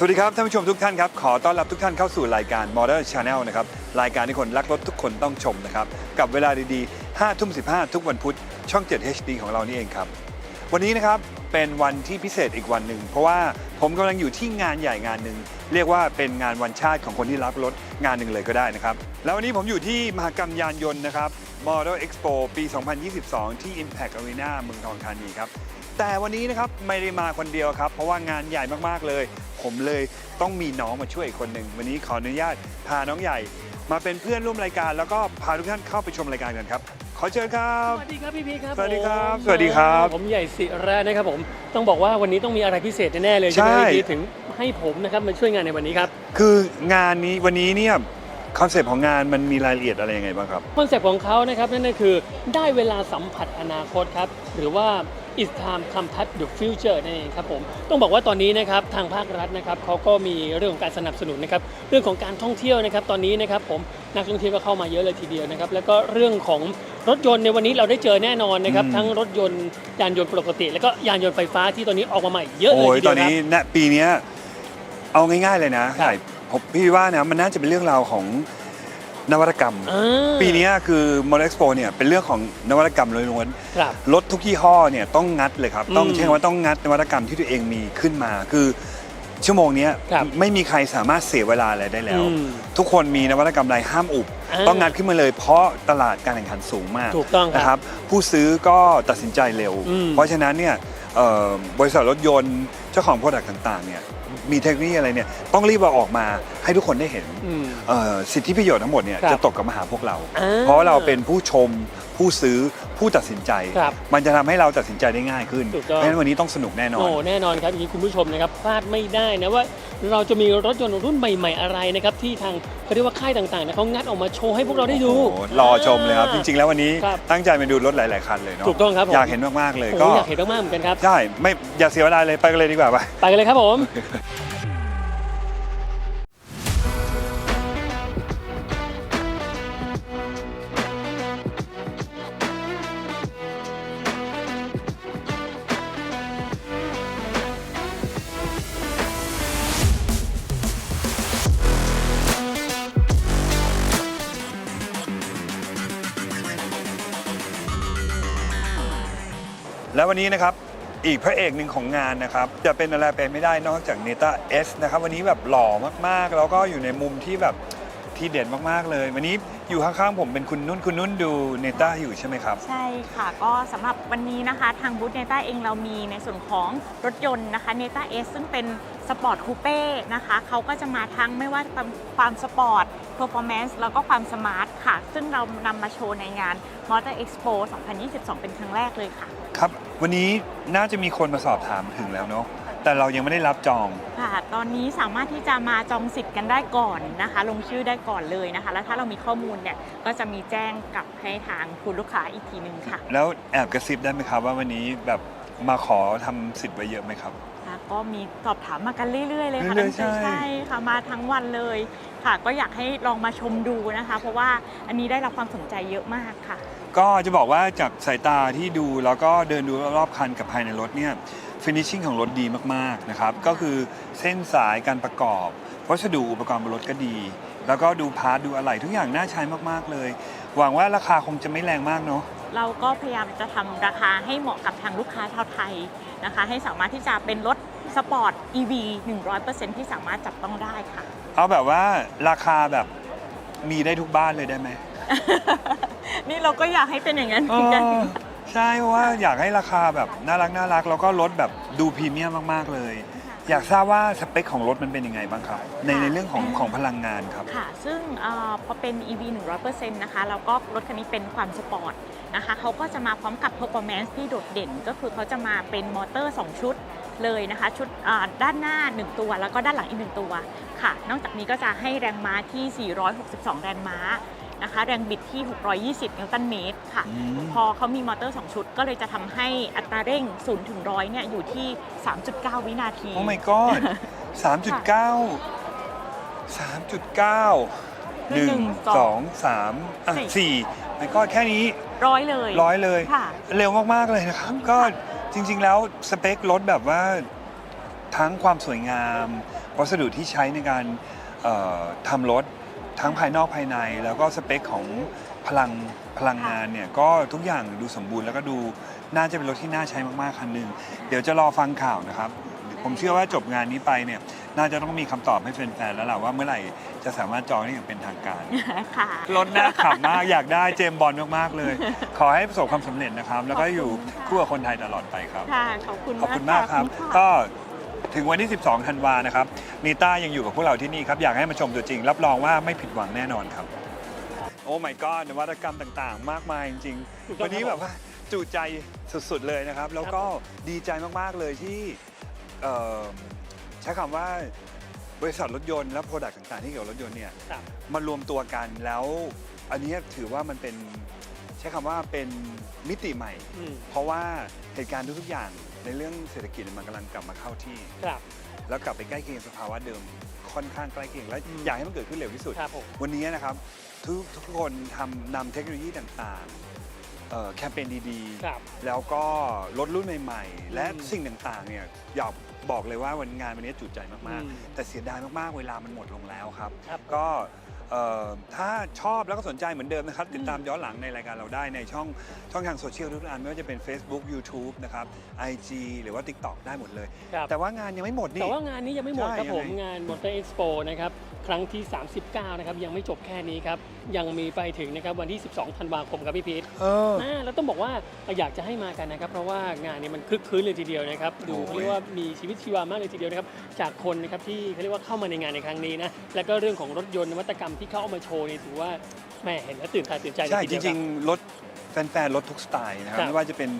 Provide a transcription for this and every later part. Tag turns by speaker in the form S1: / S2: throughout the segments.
S1: สวัสดีครับท่านผู้ชมทุกท่านครับ ขอต้อนรับทุกท่านเข้าสู่รายการ Model Channel นะครับ รายการที่คนรักรถทุกคนต้องชมนะครับ กับเวลาดีๆ5ทุ่ม15 ทุกวันพุธช่อง 7 HD ของเรานี่เองครับ วันนี้นะครับเป็นวันที่พิเศษอีกวันหนึ่ง เพราะว่าผมกำลังอยู่ที่งานใหญ่งานหนึ่ง เรียกว่าเป็นงานวันชาติของคนที่รักรถงานหนึ่งเลยก็ได้นะครับ แล้ววันนี้ผมอยู่ที่มหกรรมยานยนต์นะครับ Model Expo ปี 2022 ที่ Impact Arena เมืองทองธานีครับ แต่วันนี้นะครับไม่ได้มาคนเดียวครับ เพราะว่างานใหญ่มากๆเลย ผมเลยต้องมีน้องมาช่วยอีกคนหนึ่ง วันนี้ขออนุญาตพาน้องใหญ่ มาเป็นเพื่อนร่วมรายการ แล้วก็พาทุกท่านเข้าไปชมรายการกันครับ ขอเชิญครับ
S2: สวัสดีครับพี่พีครับ
S1: สวัสดีครับ
S2: ผม
S1: สวัสดีครับ
S2: ผมใหญ่ศิระนะครับผมต้องบอกว่าวันนี้ต้องมีอะไรพิเศษแน่ๆเลยใช่ไหม
S1: ใช่
S2: พี่พีถึงให้ผมนะครับมาช่วยงานในวันนี้ครับ
S1: คืองานนี้วันนี้เนี่ย คอนเซปต์ของงานมันมีรายละเอียดอะไรยังไงบ้างครับ
S2: คอนเซ็ปต์ของเขานะครับนั่นก็คือได้เวลาสัมผัสอนาคตครับหรือว่า it's time come touch the future นั่นเองครับผมต้องบอกว่าตอนนี้นะครับทางภาครัฐนะครับเขาก็มีเรื่องของการสนับสนุนนะครับเรื่องของการท่องเที่ยวนะครับตอนนี้นะครับผมนักท่องเที่ยวก็เข้ามาเยอะเลยทีเดียวนะครับแล้วก็เรื่องของรถยนต์ในวันนี้เราได้เจอแน่นอนนะครับ
S1: อืม
S2: ทั้งรถยนต์ยานยนต์ปกติ แล้วก็ยานยนต์ไฟฟ้าที่ตอนนี้ออกมาใหม่เยอะเลย
S1: โอ้ย
S2: ทีเดี
S1: ต
S2: ย
S1: อ
S2: วนครับ
S1: นี้ณปีเนี้ยเอาง่ายๆเลยนะครับใช่ ผมพี่ว่านะมันน่าจะเป็นเรื่องราวของนวัตกรรม
S2: อ่า
S1: ปีเนี้ยคือ Model Expo เนี่ยเป็นเรื่องของนวัตกรรมล้วนๆ
S2: ครับ
S1: รถทุกยี่ห้อเนี่ยต้องงัดเลยครับ ต้อง
S2: อืม
S1: ใช้คำว่าต้องงัดนวัตกรรมที่ตัวเองมีขึ้นมา คือชั่วโมงเนี้ย
S2: ครับ
S1: ไม่มีใครสามารถเสียเวลาอะไรได้แล้ว
S2: อืม
S1: ทุกคนมีนวัตกรรมอะไรห้ามอุบ
S2: อ่า
S1: ต้องงัดขึ้นมาเลย เพราะตลาดการแข่งขันสูงมาก
S2: ถูกต้องครับ
S1: นะครับ ผู้ซื้อก็ตัดสินใจเร็ว
S2: อืม
S1: เพราะฉะนั้นเนี่ยเอ่อบริษัทรถยนต์เจ้าของโปรดักต์ต่างๆเนี่ย มีเทคโนโลยีอะไรเนี่ยต้องรีบเอาออกมาให้ทุกคนได้เห็น
S2: อืม
S1: เอ่อสิทธิประโยชน์ทั้งหมดเนี่ย
S2: ครับ
S1: จะตกกลับมาหาพวกเรา
S2: อ่า
S1: เพราะเราเป็นผู้ชมผู้ซื้อ ผู้ตัดสินใจ
S2: ครับ
S1: มันจะทำให้เราตัดสินใจได้ง่ายขึ้น
S2: ถูกต้อง
S1: เพราะฉะนั้นวันนี้ต้องสนุกแน่นอน
S2: โอ้แน่นอนครับอย่างนี้คุณผู้ชมนะครับพลาดไม่ได้นะว่าเราจะมีรถยนต์รุ่นใหม่ ๆ อะไรนะครับที่ทางเขาเรียกว่าค่ายต่างๆนะเขางัดออกมาโชว์ให้พวกเราได้ดู
S1: โอ้โหรอชมเลยครับ จริง ๆ แล้ววันนี้
S2: ครับ
S1: ตั้งใจมาดูรถหลาย ๆ คันเลยเนาะ
S2: ถูกต้องครับผม
S1: อยากเห็นมาก ๆ เลย
S2: โอ้
S1: ก็
S2: อยากเห็นมากๆเหมือนกันครับ
S1: ใช่ ไม่อย่าเสียเวลาเลยไปกันเลยดีกว่าไป
S2: ไปกันเลยครับผม
S1: แล้ววันนี้นะครับอีกพระเอกหนึ่งของงานนะครับ จะเป็นอะไรไปไม่ได้นอกจากเนต้าเอสนะครับ วันนี้แบบหล่อมากๆ แล้วก็อยู่ในมุมที่แบบที่เด่นมากๆเลย วันนี้ อยู่ข้างๆผมเป็นคุณนุ่นคุณนุ่นดูเนต้าอยู่ใช่ไหมครับ
S3: ใช่ค่ะ ก็สำหรับวันนี้นะคะทางบูธเนต้าเองเรามีในส่วนของรถยนต์นะคะเนต้าเอซึ่งเป็นสปอร์ตคูเป้นะคะเขาก็จะมาทั้งไม่ว่าจะเป็นความสปอร์ตเพอร์ฟอร์แมนซ์แล้วก็ความสมาร์ทค่ะ ซึ่งเรานำมาโชว์ในงาน Motor Expo 2022 เป็นครั้งแรกเลยค่ะ
S1: ครับ วันนี้น่าจะมีคนมาสอบถามถึงแล้วเนาะ แต่เรายังไม่ได้รับจอง
S3: ค่ะตอนนี้สามารถที่จะมาจองสิทธิ์กันได้ก่อนนะคะ ลงชื่อได้ก่อนเลยนะคะ แล้วถ้าเรามีข้อมูลเนี่ยก็จะมีแจ้งกลับให้ทางคุณลูกค้าอีกทีหนึ่งค่ะ
S1: แล้วแอบกระซิบได้ไหมครับว่าวันนี้แบบมาขอทำสิทธิ์ไว้เยอะไหมครับ
S3: ค่ะก็มีสอบถามมากันเรื่อยๆเลยค่ะ
S1: เรื่อยๆ
S3: ตั้งแต่
S1: ใช่
S3: ใช่ค่ะมาทั้งวันเลยค่ะ ก็อยากให้ลองมาชมดูนะคะ เพราะว่าอันนี้ได้รับความสนใจเยอะมากค่ะ
S1: ก็จะบอกว่าจากสายตาที่ดูแล้วก็เดินดูรอบๆคันกับภายในรถเนี่ย ฟินิชชิ่งของรถดีมากๆนะครับก็คือเส้นสายการประกอบวัสดุอุปกรณ์บนรถก็ดี แล้วก็ดูพาร์ทดูอะไรทุกอย่างน่าใช้มากๆเลย หวังว่าราคาคงจะไม่แรงมากเนาะ
S3: เราก็พยายามจะทำราคาให้เหมาะกับทางลูกค้าชาวไทยนะคะ ให้สามารถที่จะเป็นรถสปอร์ต EV 100%ที่สามารถจับต้องได้ค่ะ
S1: เอาแบบว่าราคาแบบมีได้ทุกบ้านเลยได้ไหม
S3: นี่เราก็อยากให้เป็นอย่างนั้นเห
S1: เอ
S3: มือนกัน
S1: อ ใช่เพราะว่าอยากให้ราคาแบบน่ารักน่ารักแล้วก็รถแบบดูพรีเมียมมากๆเลย อยากทราบว่าสเปคของรถมันเป็นยังไงบ้างครับในในเรื่องของของพลังงานครับ
S3: ค่ะ ซึ่งเออพอเป็น EV 100%นะคะแล้วก็รถคันนี้เป็นความสปอร์ตนะคะเขาก็จะมาพร้อมกับ performance ที่โดดเด่น ก็คือเขาจะมาเป็นมอเตอร์ 2 ชุดเลยนะคะ ชุดอ่าด้านหน้า 1 ตัว แล้วก็ด้านหลังอีก 1 ตัวค่ะ นอกจากนี้ก็จะให้แรงม้าที่ 462 แรงม้า นะคะ แรงบิดที่ 620 นิวตันเมตรค่ะ
S1: อืม
S3: พอเขามีมอเตอร์ 2 ชุด ก็เลยจะทำให้อัตราเร่ง 0 ถึง 100 เนี่ย อยู่ที่ 3.9 วินาที
S1: โอ้ my god สามจุดเก้าสามจุดเก้าหนึ่งสองสามอะสี่ไม่ก็แค่นี้
S3: ร้อยเลย
S1: ร้อยเลย
S3: ค่ะ
S1: เร็วมาก ๆ เลยนะครับ ก็จริง ๆ แล้วสเปครถแบบว่าทั้งความสวยงาม วัสดุที่ใช้ในการเอ่อทำรถ ทั้งภายนอกภายใน แล้วก็สเปคของพลังพลังงานเนี่ยก็ทุกอย่างดูสมบูรณ์แล้วก็ดูน่าจะเป็นรถที่น่าใช้มากๆคันหนึ่งเดี๋ยวจะรอฟังข่าวนะครับ ผมเชื่อว่าจบงานนี้ไปเนี่ยน่าจะต้องมีคำตอบให้แฟนๆแล้วล่ะว่าเมื่อไหร่จะสามารถจองได้อย่างเป็นทางการ
S3: ค่ะ
S1: รถน่าขับมากอยากได้เจมส์บอลมากๆเลย ขอให้ประสบความสำเร็จนะครับ แล้วก็อยู่คู่กับคนไทยตลอดไปครับ
S3: ค่ะขอบคุณ
S1: ขอบคุณมากครับ
S3: ขอณะ
S1: ก็ ถึงวันที่ 12 ธันวานะครับนีต้ายังอยู่กับพวกเราที่นี่ครับอยากให้มาชมตัวจริง รับรองว่าไม่ผิดหวังแน่นอนครับ โอ้ my god นวัตกรรมต่างๆ มากมายจริง
S2: ถูก
S1: ๆ
S2: ต้อง
S1: วันนี้
S2: ครับ
S1: แบบว่าจุใจสุดๆเลยนะครับ แล้วก็ดีใจมากๆเลยที่เอ่อใช้คำว่าบริษัทรถยนต์และโปรดักต์ต่างๆที่เกี่ยวกับรถยนต์เนี่ย
S2: ครับ
S1: มารวมตัวกันแล้วอันนี้ถือว่ามันเป็นใช้คำว่าเป็นมิติใหม่
S2: อืม
S1: เพราะว่าเหตุการณ์ทุกๆอย่างในเรื่องเศรษฐกิจมันกำลังกลับมาเข้าที่
S2: ครับ
S1: แล้วกลับไปใกล้เคียงสภาวะเดิมค่อนข้างใกล้เคียงและ
S2: อืม
S1: อยากให้มันเกิดขึ้นเร็วที่สุด
S2: ครับผม
S1: วันนี้นะครับทุกทุกคนทำนำเทคโนโลยีต่างๆเอ่อแคมเปญดี
S2: ครับ
S1: ๆ แล้วก็รถรุ่นใหม่ๆ และ
S2: อืม
S1: สิ่งต่างๆเนี่ยอยากบอกเลยว่าวันงานวันนี้จุใจมาก
S2: อืม
S1: ๆ แต่เสียดายมากๆ เวลามันหมดลงแล้วครับ
S2: ครับ
S1: ก็เอ่อ ถ้าชอบแล้วก็สนใจเหมือนเดิมนะครับ ติดตามย้อนหลังในรายการเราได้ในช่องช่องทางโซเชียลทุกอันไม่ว่าจะเป็น Facebook YouTube นะครับ IG หรือว่า TikTok ได้หมดเลย
S2: ครับ
S1: แต่ว่างานยังไม่หมดนี่
S2: แต่ว่างานนี้ยังไม่หมด
S1: ใช่
S2: ครับผม
S1: ยังไง
S2: งาน Motor Expo นะครับครั้งที่ 39 นะครับ ยังไม่จบแค่นี้ครับ ยังมีไปถึงนะครับวันที่ 12 ธันวาคมครับพี่พีท
S1: เออ
S2: อ่าแล้วต้องบอกว่าอยากจะให้มากันนะครับ เพราะว่างานนี้มันคลึกคลื้นเลยทีเดียวนะครับ ดู
S1: โอ้ย
S2: เขาเรียกว่ามีชีวิตชีวามากเลยทีเดียวนะครับ จากคนนะครับที่เขาเรียกว่าเข้ามาในงานในครั้งนี้นะ แล้วก็เรื่องของรถยนต์นวัตกรรมที่เข้าเอามาโชว์นี่ถือว่าแหม่เห็นแล้วตื่นตาตื่นใจเลย
S1: ใช่
S2: ที
S1: จ
S2: เดียว
S1: ริง
S2: คบ
S1: ๆ รถแฟนๆ รถทุกสไตล์นะครับ
S2: ครับ
S1: ไม่ว่าจะเป็น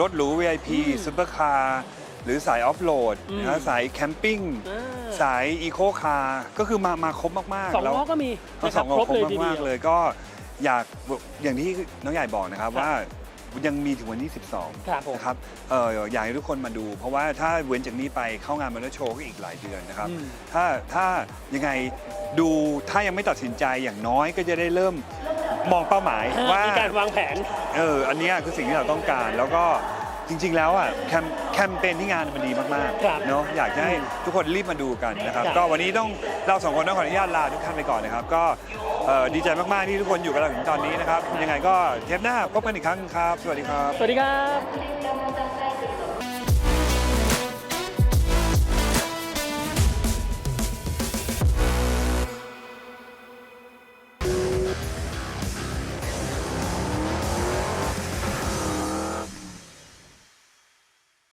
S1: รถหรู VIP
S2: อืม
S1: ซูเปอร์คาร์หรือสายออฟโหลด
S2: อืม
S1: นะฮะสายแคมปิ้ง
S2: อ่า
S1: สายอีโคคาร์ก็คือมามาครบมากๆ
S2: สอง
S1: แล้ว
S2: ล้อก็มี
S1: ทั้
S2: นะ
S1: ง
S2: ค
S1: ส
S2: รั
S1: อบง
S2: ครบ
S1: คร
S2: เลย
S1: บ
S2: ทีเดี
S1: มาก
S2: ยว
S1: ๆเลยก็อยากอย่างที่น้องใหญ่บอกนะครับ
S2: ครับ
S1: ว่า ยังมีถึงวันที่12
S2: ครับผม
S1: นะครับเอออยากให้ทุกคนมาดู เพราะว่าถ้าเว้นจากนี้ไปเข้างานมอเตอร์โชว์ก็อีกหลายเดือนนะครับ
S2: อืม
S1: ถ้าถ้ายังไงดูถ้ายังไม่ตัดสินใจอย่างน้อยก็จะได้เริ่มมองเป้าหมายว่า
S2: มีการวางแผน
S1: เออ อันเนี้ยคือสิ่งที่เราต้องการ แล้วก็ จริง ๆ แล้วอะแคมแคมเปญที่งานมันดีมาก
S2: ครับ
S1: ๆเนาะอยากจะให้ทุกคนรีบมาดูกันนะครับ
S2: ครับ
S1: ก็วันนี้ต้องเราสองคนต้องขออนุญาตลาทุกท่านไปก่อนนะครับ ก็เอ่อดีใจมากๆที่ทุกคนอยู่กับเราถึงตอนนี้นะครับ ยังไงก็เทปหน้าพบกันอีกครั้งครับ สวัสดีครับ
S2: สวัสดีครับ